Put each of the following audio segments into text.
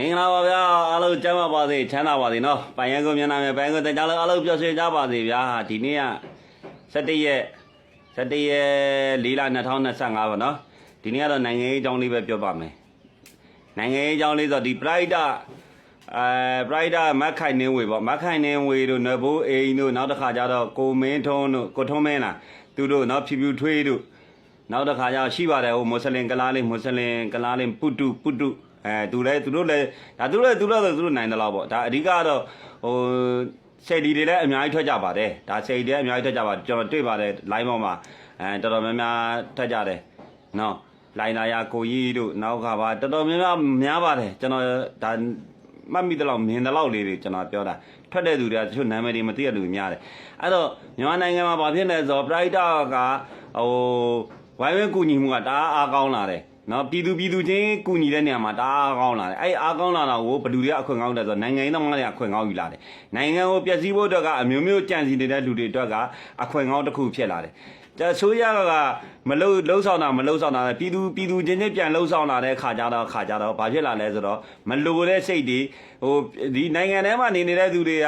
မင်္ဂလာပါဗျာအားလုံးကျမ်းပါပါစေချမ်းသာပါစေနော်ပိုင်ရန်ကိုမြန်မာနယ်ပိုင်ရန်ကိုတင်ကြလို့အားလုံးပျော်ရွှင်ကြပါစေဗျာဒီနေ့က17ရက်17ရက်4လ2025ပါနော်ဒီနေ့ကတော့နိုင်ငံရေးအကြောင်းလေးပဲပြောပါမယ်နိုင်ငံရေးအကြောင်းလေးဆိုတော့ဒီ Pride အဲ Pride မက်ခိုင်နင်းဝေပေါ့မက်ခိုင်နင်းဝေတို့နဘိုးအိမ်တို့နောက်တစ်ခါကျတော့ကိုမင်းထုံးတို့ကိုထုံးမင်းလားသူတို့နော်ဖြူဖြူထွေးတို့နောက်တစ်ခါကျတော့ရှိပါတယ်ဟိုမွတ်စလင်ကလားလေးမွတ်စလင်ကလားလေးပုတုပုတု အဲသူလည်းသူတို့လည်းဒါသူတို့လည်းသူတို့လည်းသူတို့နိုင်တယ်လို့ပေါ့ဒါအဓိကတော့ဟိုစေဒီတွေလည်းအများကြီးထွက်ကြပါတယ်ဒါစေဒီတွေလည်းအများကြီးထွက်ကြပါတယ်ကျွန်တော်တွေ့ပါတယ် line ပေါ်မှာအဲတော်တော်များများထွက်ကြတယ်နော်လိုင်နာယာကိုကြီးတို့နောက်ကပါတော်တော်များများများပါတယ်ကျွန်တော်ဒါမှတ်မိတယ်လို့မြင်တယ်လို့လေးတွေကျွန်တော်ပြောတာထွက်တဲ့သူတွေကတချို့နာမည်တွေမသိတဲ့လူတွေများတယ်အဲ့တော့မြန်မာနိုင်ငံမှာဘာဖြစ်လဲဆိုတော့ pride ကဟို ဝိုင်းဝန်းကူညီမှုကတအားအားကောင်းလာတယ်နော်ပြည်သူပြည်သူချင်းကူညီတဲ့နေရာမှာတအားအားကောင်းလာတယ်အဲ့ဒီအားကောင်းလာတာကိုဘယ်သူတွေကအခွင့်ကောင်းတယ်ဆိုတော့နိုင်ငံရေးသမားတွေကအခွင့်ကောင်းယူလာတယ်နိုင်ငံကိုပျက်စီးဖို့အတွက်ကအမျိုးမျိုးကြံစီနေတဲ့လူတွေအတွက်ကအခွင့်ကောင်းတစ်ခုဖြစ်လာတယ် ကျဆိုရကမလှုပ်လှုပ်ဆောင်တာမလှုပ်ဆောင်တာပြည်သူပြည်သူချင်းချင်းပြန်လှုပ်ဆောင်လာတဲ့ခါကြတော့ခါကြတော့ဘာဖြစ်လာလဲဆိုတော့မလိုတဲ့စိတ်တွေဟိုဒီနိုင်ငံထဲမှာနေနေတဲ့သူတွေက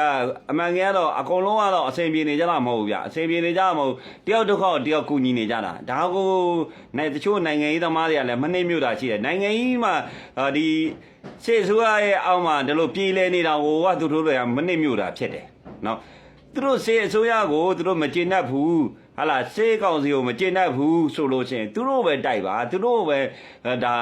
အမှန်ကြီးကတော့အကုန်လုံးကတော့အဆင်ပြေနေကြတာမဟုတ်ဘူးဗျအဆင်ပြေနေကြမှာမဟုတ်တယောက်တစ်ခေါက်တယောက်ကူညီနေကြတာဒါကိုနိုင်တချို့နိုင်ငံရေးသမားတွေကလည်းမနှိမ့်မြို့တာရှိတယ်နိုင်ငံကြီးမှာအာဒီစေဆိုရရဲ့အောက်မှာဒီလိုပြေးလဲနေတာဟိုကသူတို့တွေကမနှိမ့်မြို့တာဖြစ်တယ်နော် သူတို့စေအစိုးရကိုသူတို့မကျေနပ်ဘူးဟာလာစေကောင်စီကိုမကျေနပ်ဘူးဆိုလို့ရှိရင်သူတို့ပဲတိုက်ပါသူတို့ပဲအဲဒါ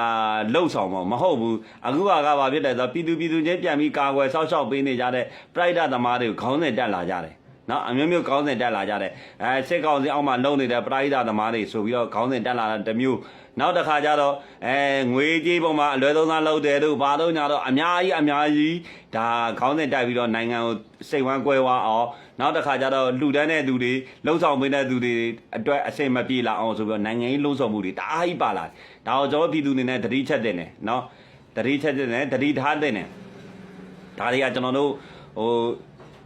လှုပ်ဆောင်မှာမဟုတ်ဘူးအခုကကဘာဖြစ်လဲဆိုတော့ပြည်သူပြည်သူချင်းပြန်ပြီးကာကွယ်ဆောက်ရှောက်ပေးနေကြတဲ့ပရိုက်တာသမားတွေကိုခေါင်းစဉ်တက်လာကြတယ်နော်အမျိုးမျိုးခေါင်းစဉ်တက်လာကြတယ်အဲစစ်ကောင်စီအောက်မှာလုံနေတဲ့ပရိုက်တာသမားတွေဆိုပြီးတော့ခေါင်းစဉ်တက်လာတာတစ်မျိုးနောက်တစ်ခါကျတော့အဲငွေကြေးပုံမှာအလွယ်သုံးစားလုပ်တယ်တို့ဘာလို့ညာတော့အများကြီးအများကြီးဒါခေါင်းစဉ်တက်ပြီးတော့နိုင်ငံကိုစိတ်ဝမ်းကွဲဝါအောင် နောက်တစ်ခါကျတော့လူတန်းတဲ့သူတွေလှုပ်ဆောင်ပေးတဲ့သူတွေအတွက်အစိမ့်မပြေလာအောင်ဆိုပြီးတော့နိုင်ငံရေးလှုပ်ဆောင်မှုတွေတအားကြီးပါလာတယ်ဒါတော့ကျွန်တော်ပြည်သူတွေနဲ့တတိချက်တင်တယ်နော်တတိချက်တင်တယ်တတိထားတင်တယ်ဒါတွေကကျွန်တော်တို့ဟို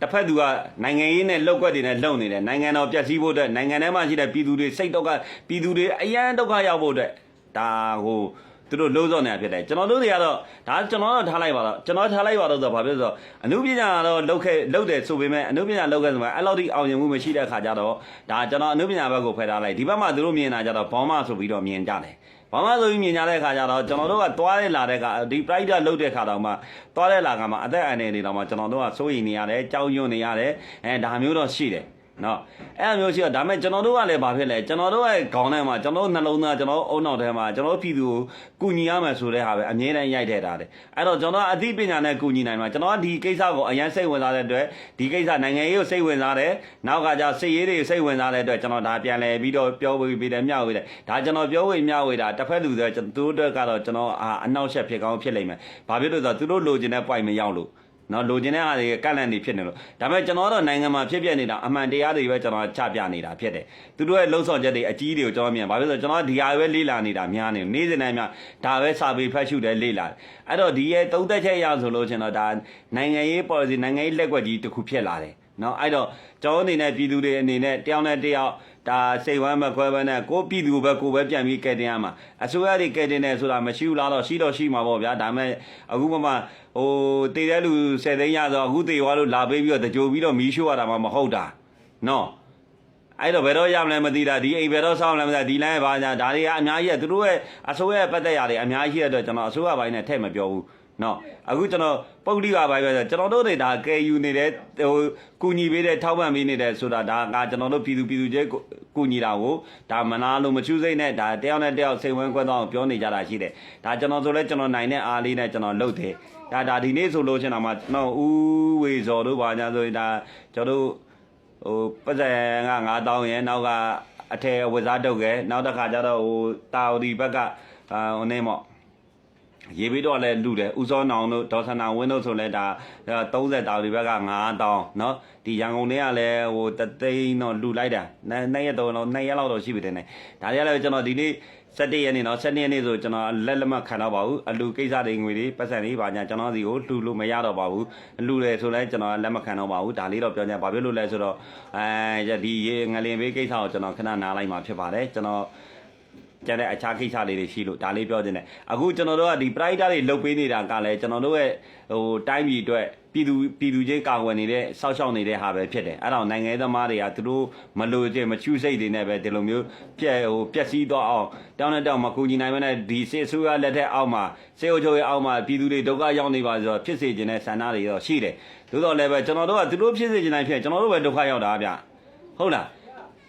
တစ်ဖက်သူကနိုင်ငံရေးနဲ့လောက်ွက်တွေနဲ့လုံနေတယ်နိုင်ငံတော်ပြည့်စည်ဖို့အတွက်နိုင်ငံထဲမှာရှိတဲ့ပြည်သူတွေစိတ်တော့ကပြည်သူတွေအယံဒုက္ခရောက်ဖို့အတွက်ဒါဟို သူတို့လုံးစောနေတာဖြစ်တယ်ကျွန်တော်တို့တွေကတော့ဒါကျွန်တော်တော့ထားလိုက်ပါတော့ကျွန်တော်ထားလိုက်ပါတော့ဆိုတော့ဘာဖြစ်လို့ဆိုတော့အမှုပညာတော့လောက်ခဲ့လောက်တယ်ဆိုပေမဲ့အမှုပညာလောက်ခဲ့ဆိုမှအဲ့လောက်ထိအောင်မြင်မှုမရှိတဲ့အခါကျတော့ဒါကျွန်တော်အမှုပညာဘက်ကိုဖယ်ထားလိုက်ဒီဘက်မှာသူတို့မြင်တာကြတော့ဘောမဆိုပြီးတော့မြင်ကြတယ်ဘာမှဆိုပြီးမြင်ကြတဲ့ခါကျတော့ကျွန်တော်တို့ကသွားတဲ့လာတဲ့ခါဒီ pride လုတ်တဲ့ခါတော့မှသွားတဲ့လာကမှအသက်အန္တရာယ်တွေတော့မှကျွန်တော်တို့ကစိုးရိမ်နေရတယ်ကြောက်ရွံ့နေရတယ်အဲဒါမျိုးတော့ရှိတယ် နော်အဲ့အမျိုးရှိတော့ဒါမဲ့ကျွန်တော်တို့ကလည်းဘာဖြစ်လဲကျွန်တော်တို့ရဲ့ခေါင်းထဲမှာကျွန်တော်တို့နှလုံးသားကျွန်တော်တို့အုံနောက်ထဲမှာကျွန်တော်တို့ပြည်သူကိုကူညီရမယ်ဆိုတဲ့ဟာပဲအမြဲတမ်းရိုက်ထည့်ထားတယ်အဲ့တော့ကျွန်တော်ကအသိပညာနဲ့ကူညီနိုင်မှာကျွန်တော်ကဒီကိစ္စကိုအရင်စိတ်ဝင်စားတဲ့အတွက်ဒီကိစ္စနိုင်ငံရေးကိုစိတ်ဝင်စားတယ်နောက်ကကြစိတ်ရေးတွေကိုစိတ်ဝင်စားတဲ့အတွက်ကျွန်တော်ဒါပြန်လဲပြီးတော့ပြောဝေပြီးတယ်မျှဝေတယ်ဒါကျွန်တော်ပြောဝေမျှဝေတာတစ်ဖက်လူဆိုသူတို့အတွက်ကတော့ကျွန်တော်အာအနောက်ရှက်ဖြစ်ကောင်းဖြစ်လိမ့်မယ်ဘာဖြစ်လို့လဲဆိုတော့သူတို့လိုချင်တဲ့ point မရောက်လို့ နော်လိုချင်တဲ့အားတွေကန့်လန့်နေဖြစ်နေလို့ဒါပေမဲ့ကျွန်တော်တို့နိုင်ငံမှာဖြစ်ပြနေတာအမှန်တရားတွေပဲကျွန်တော်ချပြနေတာဖြစ်တယ်သူတို့ရဲ့လှုပ်ဆောင်ချက်တွေအကြီးတွေကိုကျွန်တော်မြင်ဘာဖြစ်လို့လဲဆိုတော့ကျွန်တော်ဒီဟာပဲလေ့လာနေတာများနေနေ့စဉ်တိုင်းများဒါပဲစာပေဖတ်ရှုတယ်လေ့လာတယ်အဲ့တော့ဒီရဲ့သုံးသက်ချက်ရဆိုလို့ရှင်တော့ဒါနိုင်ငံရေး policy နိုင်ငံရေးလက်ကွက်ကြီးတစ်ခုဖြစ်လာတယ်နော်အဲ့တော့ကျွန်တော်အနေနဲ့ပြည်သူတွေအနေနဲ့တယောက်နဲ့တယောက် ဒါစိတ်ဝမ်းမခွဲဘဲနဲ့ကိုပြည်သူပဲကိုပဲပြန်ပြီးကဲတင်ရမှာအစိုးရတွေကဲတင်တယ်ဆိုတာမရှိဘူးလားတော့ရှိတော့ရှိမှာပေါ့ဗျာဒါပေမဲ့အခုမှမှဟိုတည်တဲ့လူ10သိန်းရဆိုအခုတည်သွားလို့လာပေးပြီးတော့တကြိုပြီးတော့မီးရှို့ရတာမှမဟုတ်တာနော်အဲ့တော့ဘယ်တော့ရမလဲမသိတာဒီအိမ်ဘယ်တော့ဆောင်းမလဲမသိတာဒီလမ်းရဲ့ဘာညာဒါတွေကအများကြီးကသူတို့ရဲ့အစိုးရရဲ့ပတ်သက်ရာတွေအများကြီးရဲ့အတွက်ကျွန်တော်အစိုးရဘိုင်းနဲ့ထည့်မပြောဘူး နော်အခုကျွန်တော်ပုတ်လိကဘိုင်းပဲဆိုကျွန်တော်တို့တွေဒါကယ်ယူနေတဲ့ဟိုကူညီပေးတဲ့ထောက်ပံ့ပေးနေတဲ့ဆိုတာဒါကကျွန်တော်တို့ပြည်သူပြည်သူချင်းကူညီတာကိုဒါမနာလို့မချူးစိတ်နဲ့ဒါတယောက်နဲ့တယောက်စိတ်ဝင်ခွဲသွားအောင်ပြောနေကြတာရှိတယ်ဒါကျွန်တော်ဆိုလဲကျွန်တော်နိုင်တဲ့အားလေးနဲ့ကျွန်တော်လုပ်တယ်ဒါဒါဒီနေ့ဆိုလို့ချင်းတော့မှကျွန်တော်ဦးဝေဇော်တို့ဘာညာဆိုရင်ဒါကျွန်တော်တို့ဟိုပတ်စံက9000ရယ်နောက်ကအထည်ဝစားတုတ်ကဲနောက်တစ်ခါကျတော့ဟိုတာဝတီဘက်ကအာဟိုနေမော့ ရေးပြီးတော့လဲလူတယ်ဥစောနောင်တို့ဒေါ်ဆန္နာဝင်းတို့ဆိုလဲဒါ30တာဝတီဘက်က9000เนาะဒီရန်ကုန်ထဲကလည်းဟိုတသိန်းတော့လူလိုက်တာနှစ်ရက်တော့နှစ်ရက်လောက်တော့ရှိပြီတဲ့နေဒါတွေကလည်းကျွန်တော်ဒီနေ့17ရက်နေ့တော့17ရက်နေ့ဆိုကျွန်တော်လက်လက်မှတ်ခံတော့ပါဘူးအလူကိစ္စတွေငွေတွေပတ်စံတွေပါညာကျွန်တော်စီကိုလှူလို့မရတော့ပါဘူးလှူတယ်ဆိုလဲကျွန်တော်လက်မခံတော့ပါဘူးဒါလေးတော့ပြောကြဘာဖြစ်လို့လဲဆိုတော့အဲဒီရေငလင်ဘေးကိစ္စကိုကျွန်တော်ခဏနားလိုက်မှာဖြစ်ပါတယ်ကျွန်တော် ကျန်တဲ့အခြားကိစ္စလေးတွေရှိလို့ဒါလေးပြောခြင်းတယ်အခုကျွန်တော်တို့ကဒီ pride တွေလုတ်ပေးနေတာကလည်းကျွန်တော်တို့ရဲ့ဟိုတိုင်းပြည်အတွက်ပြည်သူပြည်သူချင်းကာကွယ်နေတဲ့စောက်ရှောက်နေတဲ့ဟာပဲဖြစ်တယ်အဲ့တော့နိုင်ငံရေးသမားတွေကသူတို့မလို့ခြင်းမချူစိတ်တွေနဲ့ပဲဒီလိုမျိုးပြက်ဟိုပျက်စီးသွားအောင်တောင်းတဲ့တောင်းမကူညီနိုင်မနဲ့ဒီစစ်အစိုးရလက်ထက်အောက်မှာစေအုပ်ချုပ်ရေးအောက်မှာပြည်သူတွေဒုက္ခရောက်နေပါဆိုတော့ဖြစ်စေခြင်းတဲ့ဆန္ဒတွေတော့ရှိတယ်သို့တော်လည်းပဲကျွန်တော်တို့ကသူတို့ဖြစ်စေခြင်းတိုင်းဖြစ်ကျွန်တော်တို့ပဲဒုက္ခရောက်တာဗျဟုတ်လား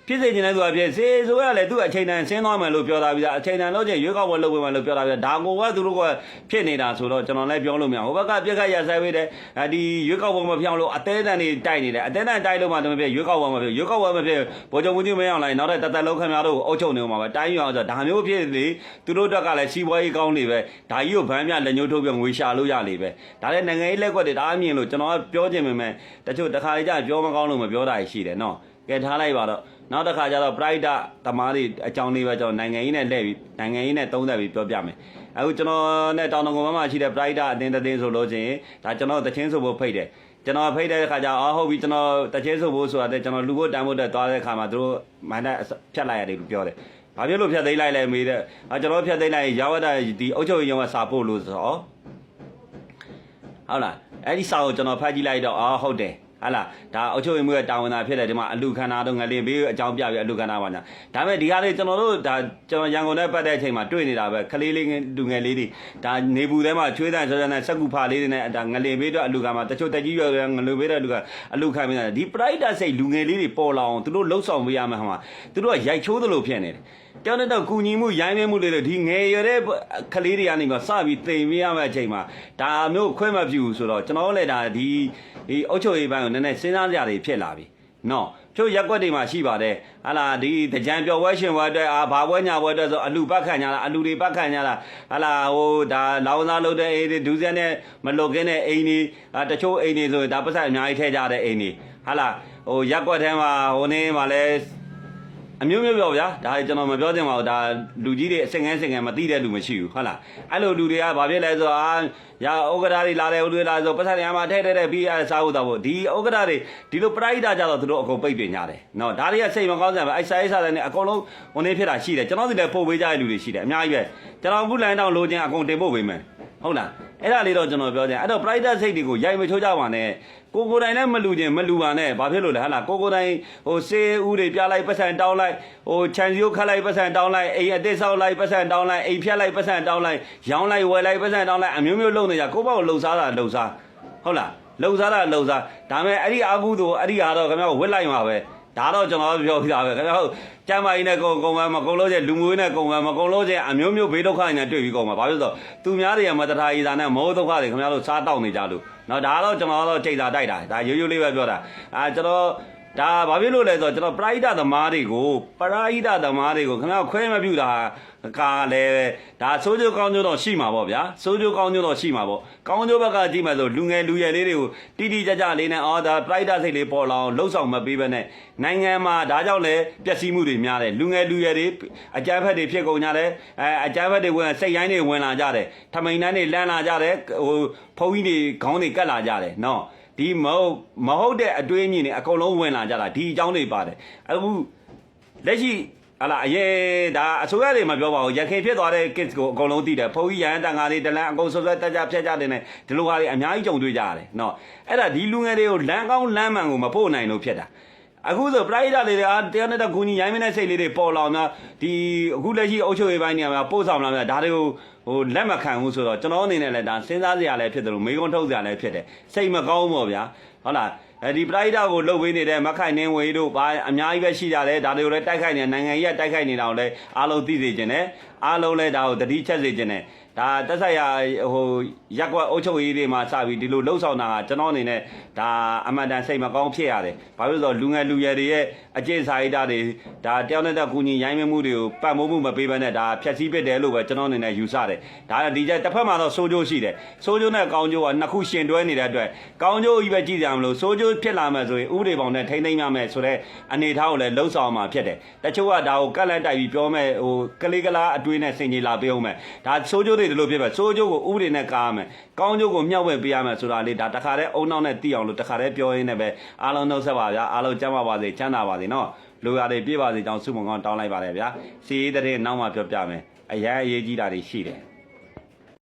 ဖြစ်စေချင်တဲ့သူကဖြစ်စေဆိုရလေသူအချိန်တန်ဆင်းသွားမယ်လို့ပြောတာပြီးသားအချိန်တန်လို့ချင်းရွေးကောက်ပွဲလုပ်ပေးမယ်လို့ပြောတာပြီးသားဒါကိုကသူတို့ကဖြစ်နေတာဆိုတော့ကျွန်တော်လည်းပြောလို့မရဘူးဟိုဘက်ကပြက်ခတ်ရဆိုင်ပေးတယ်ဒီရွေးကောက်ပွဲမပြောင်းလို့အသေးတန်တွေတိုက်နေတယ်အသေးတန်တိုက်လို့မှတမဖြစ်ရွေးကောက်ပွဲမဖြစ်ရွေးကောက်ပွဲမဖြစ်ဘောကြုံမှုကြီးမရအောင်လိုက်နောက်တဲ့တသက်လုံးခင်ဗျားတို့အုပ်ချုပ်နေမှာပဲတိုင်းရအောင်ဆိုဒါမျိုးဖြစ်လေသူတို့တက်ကလည်းစီးပွားရေးကောင်းနေပဲဒါကြီးကိုဗန်းမြလက်ညှိုးထုတ်ပြီးငွေရှာလို့ရလေပဲဒါလည်းနိုင်ငံရေးလက်ကွက်တွေဒါအမြင်လို့ကျွန်တော်ကပြောချင်ပေမဲ့တချို့တခါလေကြာပြောမကောင်းလို့မပြောတာရှိတယ်နော်ကဲထားလိုက်ပါတော့ နောက်တစ်ခါကျတော့ pride တမားတွေအကြောင်းလေးပဲကျွန်တော်နိုင်ငံရေးနဲ့လှည့်ပြီးနိုင်ငံရေးနဲ့သုံးသပ်ပြီးပြောပြမယ်အခုကျွန်တော်နဲ့တောင်တော်ကောင်မမှာရှိတဲ့ pride အတင်းတင်းဆိုလို့ချင်းဒါကျွန်တော်တချင်းဆိုဖို့ဖိတ်တယ်ကျွန်တော်ဖိတ်တဲ့အခါကျအော်ဟုတ်ပြီကျွန်တော်တချင်းဆိုဖို့ဆိုတာတဲ့ကျွန်တော်လူဖို့တန်းဖို့တက်သွားတဲ့အခါမှာသူတို့မန္တဖြတ်လိုက်ရတယ်လို့ပြောတယ်ဘာဖြစ်လို့ဖြတ်သိမ်းလိုက်လဲမေးတဲ့အာကျွန်တော်ဖြတ်သိမ်းလိုက်ရောဝတ္တဒီအုတ်ချုပ်ရုံကစာပို့လို့ဆိုတော့ဟုတ်လားအဲ့ဒီစာကိုကျွန်တော်ဖတ်ကြည့်လိုက်တော့အော်ဟုတ်တယ် ဟာလာဒါအုတ်ချုပ်ရင်မှုရဲ့တာဝန်သာဖြစ်တယ်ဒီမှာအလူခန္ဓာတော့ငလင်ဘေးအကြောင်းပြပြီးအလူခန္ဓာပါညာဒါပေမဲ့ဒီဟာလေးကျွန်တော်တို့ဒါကျွန်တော်ရန်ကုန်နဲ့ပတ်တဲ့အချိန်မှာတွေ့နေတာပဲခလေးလေးလူငယ်လေးတွေဒါနေဘူးထဲမှာချွေးတန်ဆွဲတန်နဲ့စက်ကူဖာလေးတွေနဲ့ဒါငလင်ဘေးတော့အလူခါမှာတချို့တက်ကြီးရွယ်ရွယ်ငလူဘေးတဲ့အလူကအလူခါမင်းဒီပရိုက်တာစိတ်လူငယ်လေးတွေပေါ်လာအောင်သူတို့လှုပ်ဆောင်ပေးရမှာဟာသူတို့ကရိုက်ချိုးသလိုဖြစ်နေတယ်တောင်းတော့ကုညီမှုရိုင်းမဲမှုလေးတွေဒီငယ်ရတဲ့ခလေးတွေကနေမှစပြီးတိမ်ပေးရမယ့်အချိန်မှာဒါမျိုးခွဲမပြူဆိုတော့ကျွန်တော်လည်းဒါဒီဒီအုတ်ချုပ်ရေးပိုင်းကိုနည်းနည်းစဉ်းစားကြရဖြစ်လာပြီနော်ဖြို့ရက်ွက်တွေမှာရှိပါတယ်ဟာလာဒီတကြံပျော်ပွဲရှင်ပွဲအတွက်အာဘာပွဲညာပွဲအတွက်ဆိုအလူပတ်ခံညာလားအလူတွေပတ်ခံညာလားဟာလာဟိုဒါလောင်းစားလုပ်တဲ့အိမ်တွေဒူးစက်နဲ့မလုတ်ကင်းတဲ့အိမ်တွေအာတချို့အိမ်တွေဆိုရင်ဒါပတ်ဆက်အများကြီးထည့်ကြတဲ့အိမ်တွေဟာလာဟိုရက်ွက်ထဲမှာဟိုနေမှာလဲ အမျိုးမျိုးပြောဗျာဒါကျွန်တော်မပြောချင်ပါဘူးဒါလူကြီးတွေအစင်ငန်းစင်ငန်းမသိတဲ့လူမရှိဘူးဟုတ်လားအဲ့လိုလူတွေကဘာဖြစ်လဲဆိုတော့အာရာဥက္ကဋ္ဌတွေလာတယ်ဥတွေလာဆိုပတ်စံရမှာထဲထဲထဲပြီးအဲစားဖို့တော့ဒီဥက္ကဋ္ဌတွေဒီလိုပရိုက်တာကြတော့သူတို့အကုန်ပိတ်ပင်ကြတယ်နော်ဒါတွေကစိတ်မကောင်းစရာပဲအဲ့ဆိုင်စားတယ်နဲ့အကုန်လုံးဝင်နေဖြစ်တာရှိတယ်ကျွန်တော်စီလည်းပို့ပေးကြတဲ့လူတွေရှိတယ်အများကြီးပဲကျွန်တော်အခုလမ်းတောင်လိုချင်အကုန်တင်ပို့ပေးမယ်ဟုတ်လား အဲ့ဒါလေးတော့ကျွန်တော်ပြောချင်အဲ့တော့ pride စိတ်တွေကိုရိုက်မချိုးကြပါနဲ့ကိုကိုတိုင်လည်းမလူခြင်းမလူပါနဲ့ဘာဖြစ်လို့လဲဟာလားကိုကိုတိုင်ဟိုစေးဦးတွေပြလိုက်ပတ်စံတောင်းလိုက်ဟိုခြံစည်းခတ်လိုက်ပတ်စံတောင်းလိုက်အိမ်အသေးဆောက်လိုက်ပတ်စံတောင်းလိုက်အိမ်ဖြတ်လိုက်ပတ်စံတောင်းလိုက်ရောင်းလိုက်ဝယ်လိုက်ပတ်စံတောင်းလိုက်အမျိုးမျိုးလုပ်နေကြကိုပေါ့လှုပ်ရှားတာလှုပ်ရှားဟုတ်လားလှုပ်ရှားတာလှုပ်ရှားဒါမဲ့အဲ့ဒီအာကုသို့အဲ့ဒီဟာတော့ခင်ဗျားဝစ်လိုက်မှာပဲ ဒါတော့ကျွန်တော်ပြောပြတာပဲခင်ဗျားဟုတ်ကျမ်းမာရေးနဲ့ကုံကုံမမကုံလို့ချင်းလူငွေနဲ့ကုံမမကုံလို့ချင်းအမျိုးမျိုးဘေးဒုက္ခတွေနဲ့တွေ့ပြီးကုံမှာဘာဖြစ်လို့သူများတွေကမတထာရီသာနဲ့မောဒုက္ခတွေခင်ဗျားတို့စားတောက်နေကြလို့နော်ဒါတော့ကျွန်တော်တော့ချိန်သာတိုက်တာဒါရိုးရိုးလေးပဲပြောတာအာကျွန်တော် ဒါဘာဖြစ်လို့လဲဆိုတော့ကျွန်တော်ပရိဒသမားတွေကိုပရိဒသမားတွေကိုခင်ဗျားခွဲမပြူတာကာလည်းဒါစိုးကျိုးကောင်းကျိုးတော့ရှိမှာပေါ့ဗျာစိုးကျိုးကောင်းကျိုးတော့ရှိမှာပေါ့ကောင်းကျိုးဘက်ကကြည့်မှဆိုလူငယ်လူရွယ်လေးတွေကိုတိတိကျကျလေးနဲ့အော်ဒါပရိဒစိတ်လေးပေါ်လာအောင်လှုပ်ဆောင်မပေးဘဲနဲ့နိုင်ငံမှာဒါကြောင့်လည်းပျက်စီးမှုတွေများတယ်လူငယ်လူရွယ်တွေအကြမ်းဖက်တွေဖြစ်ကုန်ကြတယ်အဲအကြမ်းဖက်တွေဝင်စိတ်ရိုင်းတွေဝင်လာကြတယ်ထမိန်တန်းတွေလန်းလာကြတယ်ဟိုဖုန်းကြီးတွေခေါင်းတွေကတ်လာကြတယ်နော် ဒီမဟုတ်မဟုတ်တဲ့အတွေးအမြင်တွေအကုန်လုံးဝင်လာကြတာဒီအကြောင်းတွေပါတယ်အခုလက်ရှိဟာလာအရေးဒါအစိုးရတွေမပြောပါဘူးရခိုင်ဖြစ်သွားတဲ့ kids ကိုအကုန်လုံးသိတယ်ဖုန်းကြီးရဟန်းတန်ဃာတွေတလန်းအကုန်ဆွဆွတက်ကြဖြတ်ကြတယ်နဲ့ဒီလိုဟာတွေအများကြီးကြုံတွေ့ကြရတယ်နော်အဲ့ဒါဒီလူငယ်တွေကိုလမ်းကောင်းလမ်းမှန်ကိုမဖို့နိုင်လို့ဖြစ်တာအခုဆိုပရိဒါလေးတွေအားတရားနဲ့တကူညီရိုင်းမင်းတဲ့စိတ်လေးတွေပေါ်လာများဒီအခုလက်ရှိအုပ်ချုပ်ရေးပိုင်းနေရာမှာပို့ဆောင်လာများဒါတွေကို ဟိုလက်မခံဘူးဆိုတော့ကျွန်တော်အနေနဲ့လည်းဒါစဉ်းစားစရာလည်းဖြစ်တယ်လို့မေးခွန်းထုတ်စရာလည်းဖြစ်တယ်စိတ်မကောင်းဘူးပေါ့ဗျာဟုတ်လားအဲဒီပရိုက်တာကိုလှုပ်ပေးနေတဲ့မခိုင်နှင်းဝေတို့ဘာအများကြီးပဲရှိကြတယ်ဒါတွေကိုလည်းတိုက်ခိုက်နေနိုင်ငံကြီးကတိုက်ခိုက်နေတာကိုလည်းအားလုံးသိစေချင်တယ်အားလုံးလည်းဒါကိုတတိချက်စေချင်တယ်ဒါတက်ဆိုင်ရာဟိုရက်ကွက်အုပ်ချုပ်ရေးတွေမှာစပြီးဒီလိုလှုပ်ဆောင်တာကကျွန်တော်အနေနဲ့ဒါအမှန်တန်စိတ်မကောင်းဖြစ်ရတယ်ဘာလို့လဲဆိုတော့လူငယ်လူရွယ်တွေရဲ့အကျင့်စာရိတ္တတွေဒါတယောက်နဲ့တယောက်ကူညီရိုင်းမမှုတွေကိုပတ်မိုးမှုမပေးဘဲနဲ့ဒါဖြက်စီးပစ်တယ်လို့ပဲကျွန်တော်အနေနဲ့ယူဆတယ်ရတယ်ဒါဒီကျတစ်ဖက်မှာတော့ဆိုးကျိုးရှိတယ်ဆိုးကျိုးနဲ့ကောင်းကျိုးကနှစ်ခုရှင်တွဲနေတဲ့အတွက်ကောင်းကျိုးကြီးပဲကြည့်ကြမလို့ဆိုးကျိုးဖြစ်လာမှဆိုရင်ဥဒေပေါင်းနဲ့ထိမ့်သိမ့်ရမယ်ဆိုတော့အနေထားကိုလည်းလှုပ်ဆောင်မှာဖြစ်တယ်တချို့ကဒါကိုကက်လက်တိုက်ပြီးပြောမယ်ဟိုကလေးကလားအတွေးနဲ့စင်ကြီးလာပေးအောင်မယ်ဒါဆိုးကျိုးတွေဒီလိုဖြစ်ပဲဆိုးကျိုးကိုဥဒေနဲ့ကားမယ်ကောင်းကျိုးကိုမျှဝေပေးရမယ်ဆိုတာလေဒါတခါတည်းအုံနောက်နဲ့တည်အောင်လို့တခါတည်းပြောရင်းနဲ့ပဲအားလုံးနှုတ်ဆက်ပါဗျာအားလုံးကျမ်းပါပါစေချမ်းသာပါစေနော်လိုရာတွေပြည့်ပါစေကြောင်းဆုမွန်ကောင်းတောင်းလိုက်ပါတယ်ဗျာစီးရီးတဲ့နောက်မှပြောပြမယ် 哎呀，野鸡咋的死嘞？